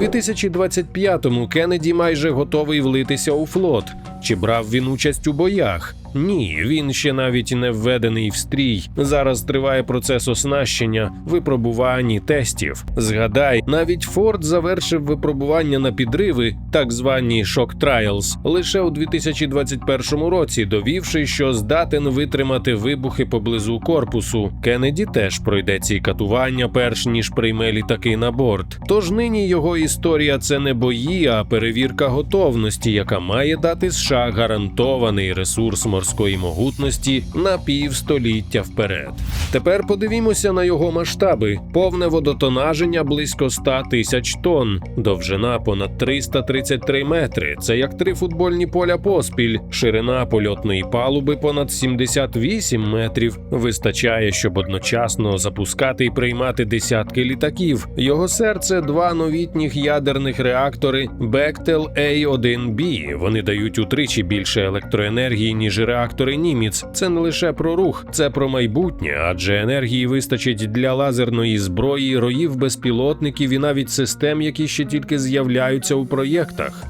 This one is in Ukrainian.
2025-му Кеннеді майже готовий влитися у флот. Чи брав він участь у боях? Ні, він ще навіть не введений в стрій. Зараз триває процес оснащення, випробувань і тестів. Згадай, навіть Форд завершив випробування на підриви, так звані шок Trials, лише у 2021 році, довівши, що здатен витримати вибухи поблизу корпусу. Кеннеді теж пройде ці катування, перш ніж прийме літаки на борт. Тож нині його історія це не бої, а перевірка готовності, яка має дати США гарантований ресурс морської могутності на півстоліття вперед. Тепер подивімося на його масштаби: повне водотонаження близько 100 тисяч тонн, довжина понад 333 метри. Це як три футбольні поля поспіль, ширина польотної палуби понад 78 метрів. Вистачає, щоб одночасно запускати і приймати десятки літаків. Його серце два новітніх ядерних реактори Bechtel A1B. Вони дають утричі більше електроенергії, ніж реактори Німіц. Це не лише про рух, це про майбутнє, адже енергії вистачить для лазерної зброї, роїв безпілотників і навіть систем, які ще тільки з'являються у проєктах.